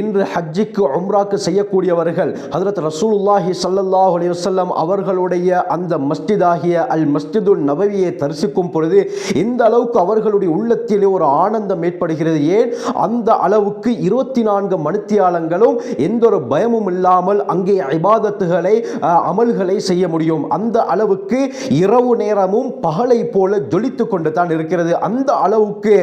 இன்று ஹஜ்ஜிக்கு உம்ராக்கு செய்யக்கூடியவர்கள் ஹதரத் ரசூலுல்லாஹி சல்லல்லாஹ் அலி வசல்லம் அவர்களுடைய அந்த மஸ்ஜிதாகிய அல் மஸ்ஜிதுல் நபவியை தரிசிக்கும் பொழுது இந்த அளவுக்கு அவர்களுடைய உள்ளத்திலே ஒரு ஆனந்தம் ஏற்படுகிறது. ஏன்? அந்த அளவுக்கு இருபத்தி நான்கு மணித்தியாலங்களும் எந்த ஒரு பயமும் இல்லாமல் அங்கே இபாதத்துகளை அமல்களை செய்ய முடியும். அந்த அளவுக்கு இரவு நேரமும் பகலை போல ஜொலித்து கொண்டு தான் இருக்கிறது. அந்த அளவுக்கு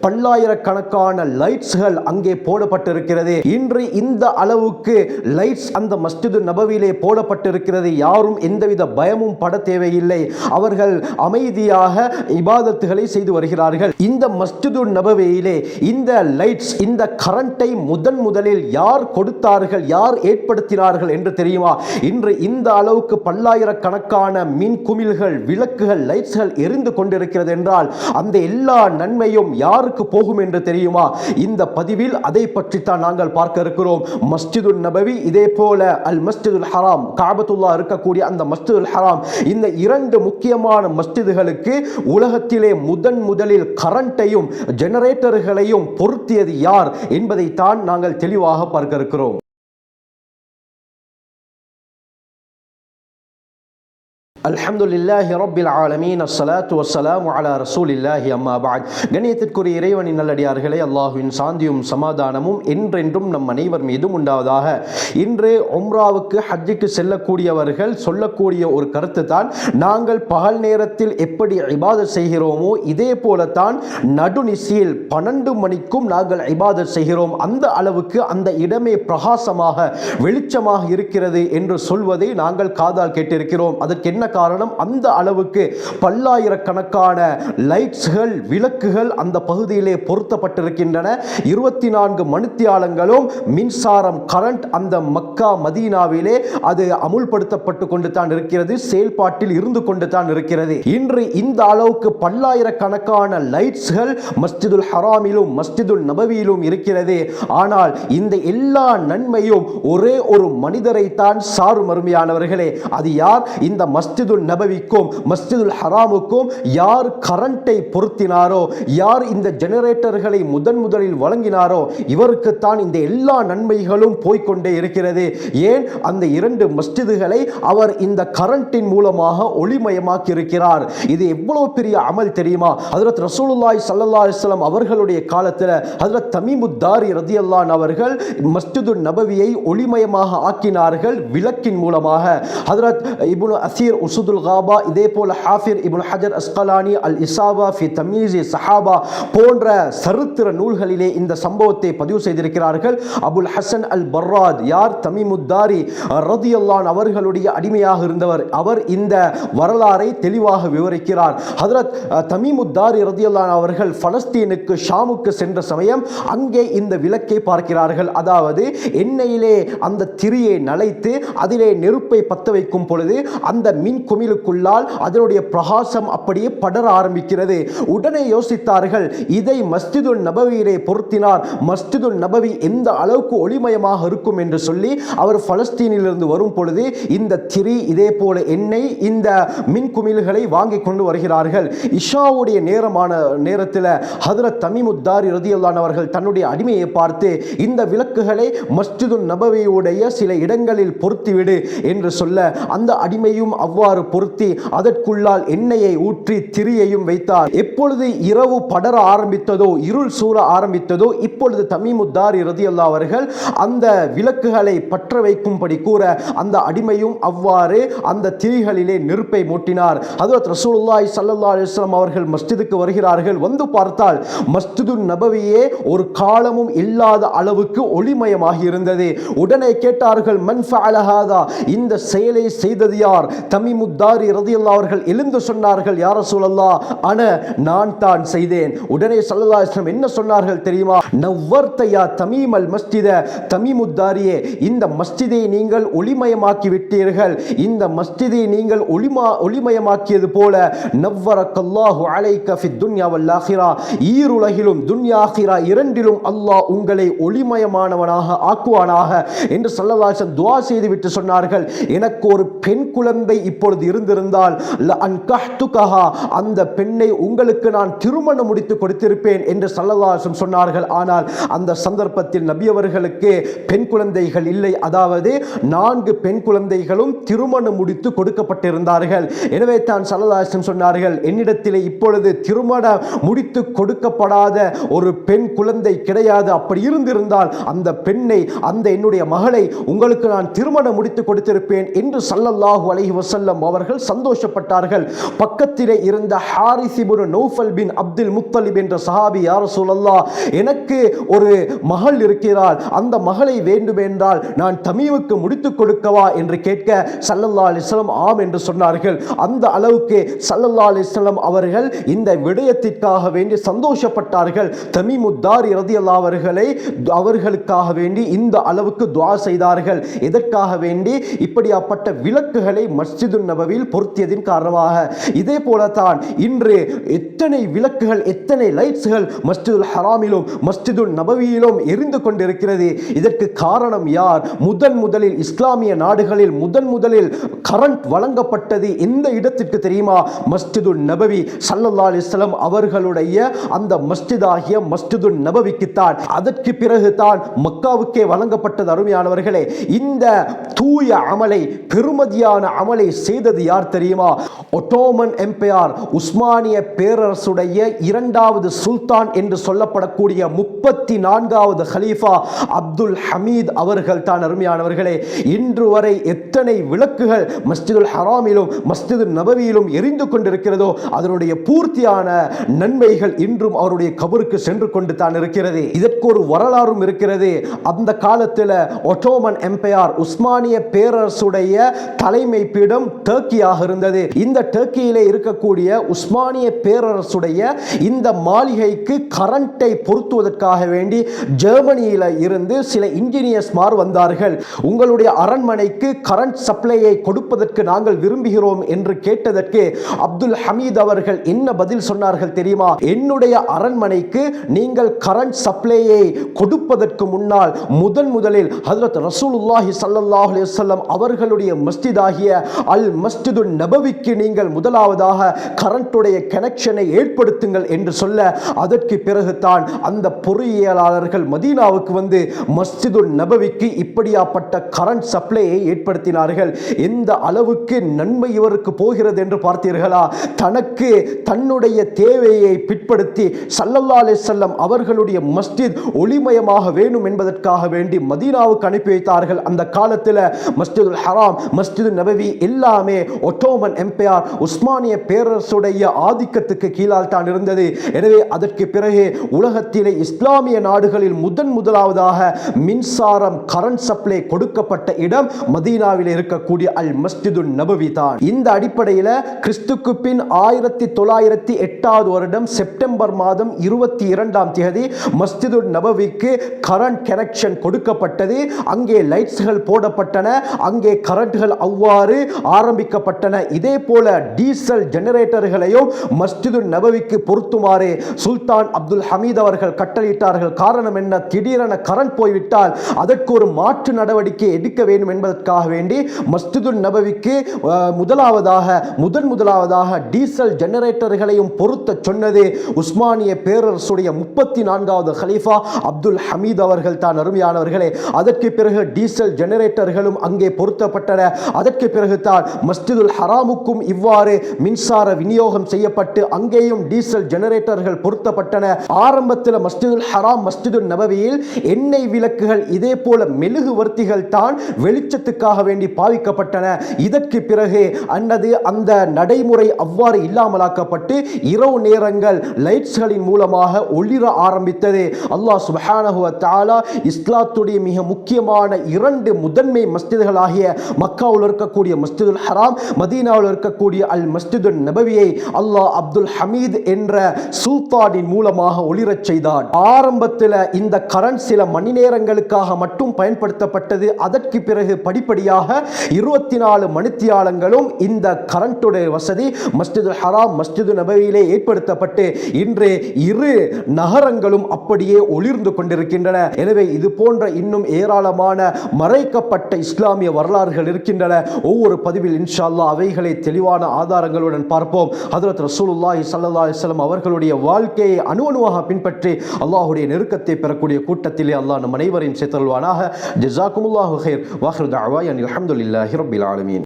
பல்லாயிரக்கணக்கான லைட்ஸ்கள் அங்கே போடப்பட்டிருக்கிறது. இன்று இந்த அளவுக்கு லைட்ஸ் அந்த மஸ்ஜிது நபவிலே போடப்பட்டிருக்கிறது. யாரும் எந்தவித பயமும் பட தேவையில்லை. அவர்கள் அமைதியாக இபாதத்துகளை செய்து வருகிறார்கள். இந்த மஸ்ஜிது நபவியிலே இந்த லைட்ஸ் இந்த கரண்டை முதன் முதலில் யார் கொடுத்தார்கள் யார் ஏற்படுத்தினார்கள் என்று தெரியுமா? இன்று இந்த அளவுக்கு பல்லாயிரக்கணக்கான மின் குமிழ்கள் விளக்குகள் லைட்ஸ்கள் எரிந்து கொண்டிருக்கிறது என்றால் அந்த எல்லா நன்மையும் யாருக்கு போகும் என்று தெரியுமா? இந்த பதிவில் அதை பற்றித்தான் நாங்கள் பார்க்க இருக்கிறோம். மஸ்ஜிதுல் நபவி இதே போல அல் மஸ்ஜிதுல் ஹராம் காபத்துல்லா இருக்கக்கூடிய அந்த மஸ்ஜிதுல் ஹராம் இந்த இரண்டு முக்கியமான மஸ்ஜிதுகளுக்கு உலகத்திலே முதன் முதலில் கரண்ட்டையும் ஜெனரேட்டர்களையும் பொருத்தியது யார் என்பதைத்தான் நாங்கள் தெளிவாக பார்க்க இருக்கிறோம். அல்ஹம்துலில்லாஹி ரப்பில் ஆலமீன். அஸ்ஸலாத்து வஸ்ஸலாமு அலா ரசூலில்லாஹி அம்மா பஅத். கண்ணியத்திற்குரிய இறைவனின் நல்லடியார்களே அல்லாஹுவின் சாந்தியும் சமாதானமும் என்றென்றும் நம் அனைவர் மீதும் உண்டாவதாக. இன்று உம்ராவுக்கு ஹஜ்ஜுக்கு செல்லக்கூடியவர்கள் சொல்லக்கூடிய ஒரு கருத்து தான் நாங்கள் பகல் நேரத்தில் எப்படி இபாதத் செய்கிறோமோ இதே போலத்தான் நடுநிசையில் பன்னெண்டு மணிக்கும் நாங்கள் இபாதத் செய்கிறோம். அந்த அளவுக்கு அந்த இடமே பிரகாசமாக வெளிச்சமாக இருக்கிறது என்று சொல்வதை நாங்கள் காதால் கேட்டிருக்கிறோம். அதற்கு என்ன காரணம் அந்த அளவுக்கு பல்லாயிரக்கணக்கான லைட்ஸ்கள் விளக்குகள் அந்த பகுதியிலே பொருத்தப்பட்டிருக்கின்றன. இருபத்தி நான்கு மணித்தியாலங்களும் மின்சாரம் கரண்ட் அந்த மக்கா மதீனாவிலே அது அமுல்படுத்தப்பட்டு கொண்டு தான் இருக்கிறது செயல்பாட்டில் இருந்து கொண்டு தான் இருக்கிறது. இன்று இந்த அளவுக்கு பல்லாயிரக்கணக்கான லைட்ஸ்கள் மஸ்ஜிதுல் ஹராமிலும் மஸ்ஜிதுல் நபவியிலும் இருக்கிறது. ஆனால் இந்த எல்லா நன்மையும் ஒரே ஒரு மனிதரை தான் சாரும் அருமையானவர்களே அது யார்? இந்த மஸ்ஜிதுல் நபவிக்கும் மஸ்ஜிதுல் ஹராமுக்கும் யார் கரண்ட்டை பொருத்தினாரோ யார் இந்த ஜெனரேட்டர்களை முதன் முதலில் வழங்கினாரோ இவருக்குத்தான் இந்த எல்லா நன்மைகளும் போய்கொண்டே இருக்கிறது. ஏன்? அந்த இரண்டு மஸ்ஜிதுகளை அவர் இந்த கரண்டின் மூலமாக ஒளிமயமாக்கி இருக்கிறார் இது எவ்வளவு பெரிய அமல் தெரியுமா? ஹதரத் ரசூலுல்லாய் சல்லா அலிஸ்லாம் அவர்களுடைய காலத்தில் ஹஜரத் தமீமுத்தாரி ரதியல்லான் அவர்கள் மஸ்ஜிது நபவியை ஒளிமயமாக ஆக்கினார்கள் விளக்கின் மூலமாக. ஹதரத் இப்னு அசீர் உசுதுல் காபா இதே போல ஹாஃபிர் இபுல் ஹஜர் அஸ்கலானி அல் இசாபா ஃபி தமீசி சஹாபா போன்ற சரித்திர நூல்களிலே இந்த சம்பவத்தை பதிவு செய்திருக்கிறார்கள். அபுல் ஹசன் அல் பர்ராத் யார்? தமிமுத்தாரி ரதியல்லான் அவர்களுடைய அடிமையாக இருந்தவர். அவர் இந்த வரலாறை தெளிவாக விவரிக்கிறார். ஹதரத் தமிமுத்தாரி ரதியல்லான் அவர்கள் பலஸ்தீனுக்கு ஷாமுக்கு சென்ற சமயம் அங்கே இந்த விளக்கை பார்க்கிறார்கள். அதாவது எண்ணெயிலே அந்த திரியை நலைத்து அதிலே நெருப்பை பத்த வைக்கும் பொழுது அந்த மின் குமிழுக்குள்ளால் அதனுடைய பிரகாசம் அப்படியே படர ஆரம்பிக்கிறது. உடனே யோசித்தார்கள் இதை மஸ்ஜிதுல் நபவியிலே பொருத்தினார். மஸ்ஜிதுல் நபவி எந்த அளவுக்கு ஒளிமயமாக இருக்கும் என்று சொல்லி அவர் பலஸ்தீனிலிருந்து வரும் பொழுது இந்த திரி இதே போல எண்ணெய் இந்த மின் குமிழ்களை வாங்கி கொண்டு வருகிறார்கள். இஷாவுடைய நேரமான நேரத்தில் ஹதரத் தமீமுத்தாரி ரதியல்லான் அவர்கள் தன்னுடைய அடிமையை பார்த்து இந்த விளக்குகளை மஸ்ஜிது நபவியுடைய சில இடங்களில் பொருத்திவிடு என்று சொல்ல அந்த அடிமையும் அவ்வாறு அவ்வாறு பொருத்தி அதற்குள்ளால் எண்ணெயை ஊற்றி திரியையும் வைத்தார். எப்பொழுது இரவு படர ஆரம்பித்ததோ இருள் சூழ ஆரம்பித்ததோ இப்பொழுது தமீமுத்தாரி ரதியல்லா அவர்கள் அந்த விளக்குகளை பற்ற வைக்கும்படி கூற அந்த அடிமையும் அவ்வாறு அந்த திரிகளிலே நெருப்பை மூட்டினார். அதுவத் ரசூலுல்லாய் ஸல்லல்லாஹு அலிஸ்லாம் அவர்கள் மஸ்ஜிதுக்கு வருகிறார்கள். வந்து பார்த்தால் மஸ்ஜிது நபவியே ஒரு காலமும் இல்லாத அளவுக்கு ஒளிமயமாகி இருந்தது. உடனே கேட்டார்கள் மன் இந்த செயலை செய்தது யார்? முத்தாரி ரதியல்லா அவர்கள் எழுந்து சொன்னார்கள் யார சூழல்லா அன நான் தான் செய்தேன். உடனே சல்லல்லா அலைஹி என்ன சொன்னார்கள் தெரியுமா? நவ்வர்த்தையா தமிமல் தமீம் அல் மஸ்ஜித தமீமுத்தாரியே இந்த மஸ்ஜிதை நீங்கள் ஒளிமயமாக்கி விட்டீர்கள். இந்த மஸ்ஜிதை நீங்கள் ஒளிமா ஒளிமயமாக்கியது போல நவ்வரக்கல்லாஹு அலைக்க ஃபி துன்யா வல்லாஹிரா ஈருலகிலும் துன்யாஹிரா இரண்டிலும் அல்லாஹ் உங்களை ஒளிமயமானவனாக ஆக்குவானாக. என்று ஸல்லல்லாஹு துவா செய்துவிட்டு சொன்னார்கள். எனக்கு ஒரு பெண் குழந்தை இப்போ இப்பொழுது இருந்திருந்தால் அந்த பெண்ணை உங்களுக்கு நான் திருமணம் முடித்து கொடுத்திருப்பேன் என்று சல்லதாசம் சொன்னார்கள். ஆனால் அந்த சந்தர்ப்பத்தில் நபி அவர்களுக்கு பெண் குழந்தைகள் இல்லை. அதாவது நான்கு பெண் குழந்தைகளும் திருமணம் முடித்து கொடுக்கப்பட்டிருந்தார்கள். எனவே தான் சல்லதாசம் சொன்னார்கள் என்னிடத்திலே இப்பொழுது திருமணம் முடித்து கொடுக்கப்படாத ஒரு பெண் குழந்தை கிடையாது. அப்படி இருந்திருந்தால் அந்த பெண்ணை அந்த என்னுடைய மகளை உங்களுக்கு நான் திருமணம் முடித்து கொடுத்திருப்பேன் என்று சல்லல்லாஹு அலைஹி வஸல்லம் அவர்கள் சந்தோஷப்பட்டார்கள். பக்கத்திலே இருந்த ஹாரிசிபுரு நௌஃபல் பின் அப்துல் முத்தலிப் என்ற சஹாபி யார் ரசூலல்லாஹ் எனக்கு ஒரு மகள் இருக்கிறாள். அந்த மகளை வேண்டுமென்றால் நான் தமிழுக்கு முடித்து கொடுக்கவா? என்று கேட்க சல்லல்லா அலிஸ்லாம் ஆம் என்று சொன்னார்கள். அந்த அளவுக்கு சல்லல்லா அலிஸ்லாம் அவர்கள் இந்த விடயத்திற்காக வேண்டி சந்தோஷப்பட்டார்கள். தமிமுத்தார் ரதியல்லா அவர்களை அவர்களுக்காக வேண்டி இந்த அளவுக்கு துவா செய்தார்கள். எதற்காக வேண்டி? இப்படியாப்பட்ட விளக்குகளை மஸ்ஜிது நபவியில் பொருத்தியதின் காரணமாக. இதே போலத்தான் இன்று எத்தனை விளக்குகள் எத்தனை லைட்ஸ்கள் மஸ்ஜிதுல் ஹராமிலும் மஸ்ஜிதுல் நபவியிலும் எரிந்து கொண்டிருக்கிறது? இதற்கு காரணம் யார்? முதன் முதலில் இஸ்லாமிய நாடுகளில் முதன் முதலில் கரண்ட் வழங்கப்பட்டது எந்த இடத்திற்கு தெரியுமா? மஸ்ஜிதுல் நபவி சல்லல்லா அலிஸ்லம் அவர்களுடைய அந்த மஸ்ஜிதாகிய மஸ்ஜிதுல் நபவிக்குத்தான். அதற்கு பிறகு தான் மக்காவுக்கே வழங்கப்பட்டது. அருமையானவர்களே இந்த தூய அமலை பெருமதியான அமலை செய்தது யார் தெரியுமா? ஒட்டோமன் எம்பையார் உஸ்மானிய பேரரசுடைய இரண்டாவது சுல்தான் என்று சொல்லப்படக்கூடிய முப்பத்தி நான்காவது ஹலீஃபா அப்துல் ஹமீத் அவர்கள் தான் அருமையானவர்களே. இன்று வரை எத்தனை விளக்குகள் மஸ்ஜிதுல் ஹராமிலும் மஸ்ஜிது நபவியிலும் எரிந்து கொண்டிருக்கிறதோ அதனுடைய பூர்த்தியான நன்மைகள் இன்றும் அவருடைய கபருக்கு சென்று கொண்டு தான் இருக்கிறது. இதற்கு ஒரு வரலாறும் இருக்கிறது. அந்த காலத்தில் ஒட்டோமன் எம்பையார் உஸ்மானிய பேரரசுடைய தலைமை பீடம் டர்க்கியாக இருந்தது. இந்த டர்க்கியிலே இருக்கக்கூடிய உஸ்மானிய பேரரசுடைய இந்த மாளிகைக்கு கரண்டை பொருத்துவதற்காக வேண்டி ஜெர்மனியில இருந்து சில இன்ஜினியர்ஸ் மார் வந்தார்கள். உங்களுடைய அரண்மனைக்கு கரண்ட் சப்ளையை கொடுப்பதற்கு நாங்கள் விரும்புகிறோம் என்று கேட்டதற்கு அப்துல் ஹமீத் அவர்கள் என்ன பதில் சொன்னார்கள் தெரியுமா? என்னுடைய அரண்மனைக்கு நீங்கள் கரண்ட் சப்ளையை கொடுப்பதற்கு முன்னால் முதன் முதலில் ஹசரத் ரசூலுல்லாஹி சல்லாஹ் அலைஹி அவர்களுடைய மஸ்திதாகிய அல் மஸ்ஜிது நபவிக்கு நீங்கள் முதலாவதாக கரண்ட்டுடைய கனெக்ஷனை ஏற்படுத்துங்கள் என்று சொல்ல அதற்கு பிறகு தான் அந்த பொறியியலாளர்கள் மதீனாவுக்கு வந்து மஸ்ஜிது நபவிக்கு இப்படியாப்பட்ட கரண்ட் சப்ளையை ஏற்படுத்தினார்கள். எந்த அளவுக்கு நன்மை இவருக்கு போகிறது என்று பார்த்தீர்களா? தனக்கு தன்னுடைய தேவையை பிற்படுத்தி சல்லல்லா அலிசல்லம் அவர்களுடைய மஸ்ஜித் ஒளிமயமாக வேணும் என்பதற்காக வேண்டி மதீனாவுக்கு அனுப்பி வைத்தார்கள். அந்த காலத்தில் மஸ்ஜிதுல் ஹராம் மஸ்ஜிது நபவி எல்லாமே எல்லாமே ஒட்டோமன் எம்பையார் உஸ்மானிய பேரரசுடைய ஆதிக்கத்துக்கு கீழால் தான் இருந்தது. எனவே அதற்கு பிறகு உலகத்திலே இஸ்லாமிய நாடுகளில் முதன் முதலாவதாக மின்சாரம் கரண்ட் சப்ளை கொடுக்கப்பட்ட இடம் மதீனாவில் இருக்கக்கூடிய அல் மஸ்ஜிது நபவி தான். இந்த அடிப்படையில் கிறிஸ்துக்கு பின் ஆயிரத்தி தொள்ளாயிரத்தி எட்டாவது வருடம் செப்டம்பர் மாதம் இருபத்தி இரண்டாம் தேதி மஸ்ஜிது நபவிக்கு கரண்ட் கனெக்ஷன் கொடுக்கப்பட்டது. அங்கே லைட்ஸ்கள் போடப்பட்டன. அங்கே கரண்ட்கள் அவ்வாறு ஆர ஆரம்பிக்கப்பட்டன. இதே போல டீசல் ஜெனரேட்டர்களையும் மஸ்ஜிது நபவிக்கு பொருத்துமாறு சுல்தான் அப்துல் ஹமீத் அவர்கள் கட்டளையிட்டார்கள். காரணம் என்ன? திடீரென கரண்ட் போய்விட்டால் அதற்கு ஒரு மாற்று நடவடிக்கை எடுக்க வேண்டும் என்பதற்காக வேண்டி மஸ்ஜிது நபவிக்கு முதலாவதாக முதன் முதலாவதாக டீசல் ஜெனரேட்டர்களையும் பொருத்த சொன்னது உஸ்மானிய பேரரசுடைய முப்பத்தி நான்காவது ஹலீஃபா அப்துல் ஹமீத் அவர்கள் தான். அருமையானவர்களே அதற்கு பிறகு டீசல் ஜெனரேட்டர்களும் அங்கே பொருத்தப்பட்டன. அதற்கு பிறகு தான் மஸ்ஜிதுல் ஹராமுக்கும் இவ்வாறு மின்சார விநியோகம் செய்யப்பட்டு அங்கேயும் டீசல் ஜெனரேட்டர்கள் பொருத்தப்பட்டன. ஆரம்பத்தில் மஸ்ஜிதுல் ஹராம் மஸ்ஜிதுல் நபவியில் எண்ணெய் விளக்குகள் இதே போல மெழுகுவர்த்திகள் தான் வெளிச்சத்துக்காக வேண்டி பாவிக்கப்பட்டன. இதற்கு பிறகு அன்னது அந்த நடைமுறை அவ்வாறு இல்லாமலாக்கப்பட்டு இரவு நேரங்கள் லைட்ஸ்களின் மூலமாக ஒளிர ஆரம்பித்தது. அல்லாஹ் சுப்ஹானஹு தாலா இஸ்லாத்துடைய மிக முக்கியமான இரண்டு முதன்மை மஸ்ஜிதுகளாகிய மக்காவில் இருக்கக்கூடிய மஸ்ஜிதுல் ஹராம். மதீனாவில் இருக்கக்கூடிய அல் மஸ்திதுன் நபவியை அல்லாஹ் அப்துல் ஹமீத் என்ற சுல்தானின் மூலமாக ஒளிரச் செய்தான். ஆரம்பத்தில் இந்த கரண்ட் சில மணி நேரங்களுக்காக மட்டும் பயன்படுத்தப்பட்டது. அதற்கு பிறகு படிப்படியாக இருபத்தி நாலு மணித்தியாலங்களும் இந்த கரண்ட்டுடைய வசதி மஸ்ஜிது ஹராம் மஸ்ஜிது நபவியிலே ஏற்படுத்தப்பட்டு இன்று இரு நகரங்களும் அப்படியே ஒளிர்ந்து கொண்டிருக்கின்றன. எனவே இது போன்ற இன்னும் ஏராளமான மறைக்கப்பட்ட இஸ்லாமிய வரலாறுகள் இருக்கின்றன. ஒவ்வொரு பதிவில் இன்ஷால்லா இன்ஷா அல்லாஹ் அவைகளை தெளிவான ஆதாரங்களுடன் பார்ப்போம். ஹதரத் ரசூலுல்லாஹி சல்லா அலிஸ்லாம் அவர்களுடைய வாழ்க்கையை அணு அணுவாக பின்பற்றி அல்லாஹுடைய நெருக்கத்தை பெறக்கூடிய கூட்டத்திலே அல்லாஹ் நம் அனைவரையும் சேர்த்தல்வானாக ஜிசாக்குமுல்லாஹு ஹைர் வாஹர் தஅவாயா அனில் ஹம்துலில்லாஹி ரப்பில் ஆலமீன்.